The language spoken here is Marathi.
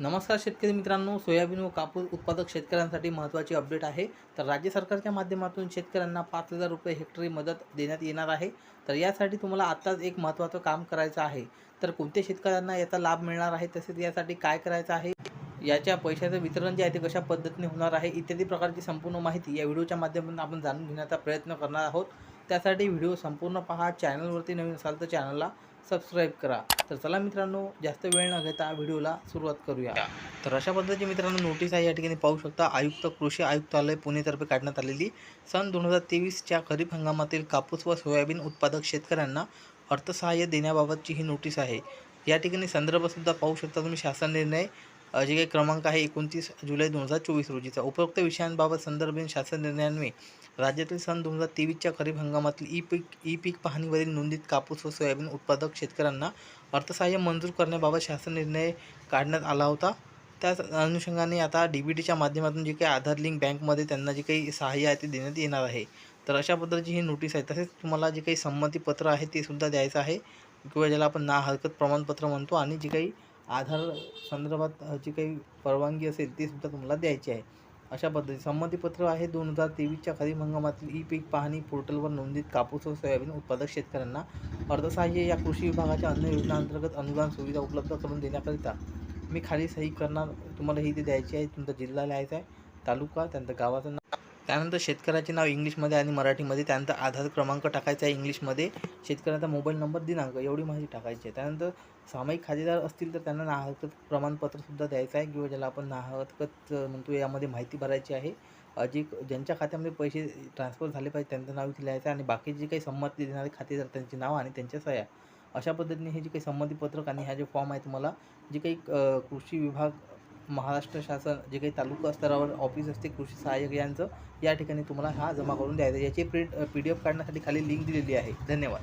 नमस्कार शेतकरी मित्रांनो सोयाबीन व कापूस उत्पादक शेतकऱ्यांसाठी महत्त्वाची अपडेट आहे. तर राज्य सरकारच्या माध्यमातून शेतकऱ्यांना पाच हजार रुपये हेक्टरी मदत देण्यात येणार आहे. तर यासाठी तुम्हाला आत्ताच एक महत्त्वाचं काम करायचं आहे. तर कोणत्या शेतकऱ्यांना याचा लाभ मिळणार आहे तसेच यासाठी काय करायचं आहे? याच्या पैशाचं वितरण जे आहे ते कशा पद्धतीने होणार आहे इत्यादी प्रकारची संपूर्ण माहिती या व्हिडिओच्या माध्यमातून आपण जाणून घेण्याचा प्रयत्न करणार आहोत. त्यासाठी व्हिडिओ संपूर्ण पहा चॅनलवरती नवीन असाल तर चॅनलला सबस्क्राईब करा. तर चला मित्रांनो जास्त वेळ न घेता व्हिडिओला सुरुवात करूया. तर अशा पद्धतीची मित्रांनो नोटीस आहे या ठिकाणी पाहू शकता आयुक्त कृषी आयुक्तालय पुणेतर्फे काढण्यात आलेली सन दोन हजार तेवीसच्या खरीप हंगामातील कापूस व सोयाबीन उत्पादक शेतकऱ्यांना अर्थसहाय्य देण्याबाबतची ही नोटीस आहे. या ठिकाणी संदर्भसुद्धा पाहू शकता तुम्ही शासन निर्णय जे काही क्रमांक आहे एकोणतीस जुलै दोन हजार चोवीस रोजीचा. उपरोक्त विषयांबाबत संदर्भीय शासन निर्णयान्वये राज्यातील सन दोन हजार तेवीसच्या खरीप हंगामातील ई पीक ई पीक पाहणीवरील नोंदीत कापूस व सोयाबीन उत्पादक शेतकऱ्यांना अर्थसहाय्य मंजूर करण्याबाबत शासन निर्णय काढण्यात आला होता. त्याच अनुषंगाने आता डी बी टीच्या माध्यमातून जे काही आधार लिंक बँकमध्ये त्यांना जे काही सहाय्य आहे ते देण्यात येणार आहे. तर अशा पद्धतीची ही नोटीस आहे. तसेच तुम्हाला जे काही संमतीपत्र आहे ते सुद्धा द्यायचं आहे. किंवा ज्याला आपण ना हरकत प्रमाणपत्र म्हणतो आणि जे काही आधार संदर्भात जी काही परवानगी असेल ती सुद्धा तुम्हाला द्यायची आहे. अशा पद्धती संमतीपत्र आहे दोन हजार तेवीसच्या खरीप हंगामातील ई पीक पाहणी पोर्टलवर नोंदणीत कापूस व सोयाबीन उत्पादक शेतकऱ्यांना अर्थसहाय्य या कृषी विभागाच्या अन्न योजनांतर्गत अनुदान सुविधा उपलब्ध करून देण्याकरिता मी खाली सही करणार तुम्हाला ही ते द्यायची आहे. तुमचा जिल्हा लिहायचा आहे तालुका त्यानंतर गावाचं नाव त्यानंतर शेतकऱ्याचे नाव इंग्लिशमध्ये आणि मराठीमध्ये. त्यानंतर आधार क्रमांक टाकायचा आहे इंग्लिशमध्ये. शेतकऱ्याचा मोबाईल नंबर दिनांक एवढी माहिती टाकायची आहे. त्यानंतर सामायिक खातेदार असतील तर त्यांना नाहरकत प्रमाणपत्रसुद्धा द्यायचं आहे किंवा ज्याला आपण नाहरकत म्हणतो यामध्ये माहिती भरायची आहे. जे ज्यांच्या खात्यामध्ये पैसे ट्रान्सफर झाले पाहिजे त्यांचं नाव इथे लिहायचं आहे आणि बाकी जे काही संमती देणारे खातेदार त्यांचे नाव आणि त्यांच्या सह्या अशा पद्धतीने हे जे काही संमतीपत्रक आणि ह्या जे फॉर्म आहे तुम्हाला जे काही कृषी विभाग महाराष्ट्र शासन जे काही तालुका स्तरावर ऑफिस असते कृषी सहाय्यक यांचं या ठिकाणी तुम्हाला हा जमा करून द्यायचा याची प्रिंट पी डी एफ काढण्यासाठी खाली लिंक दिलेली आहे. धन्यवाद.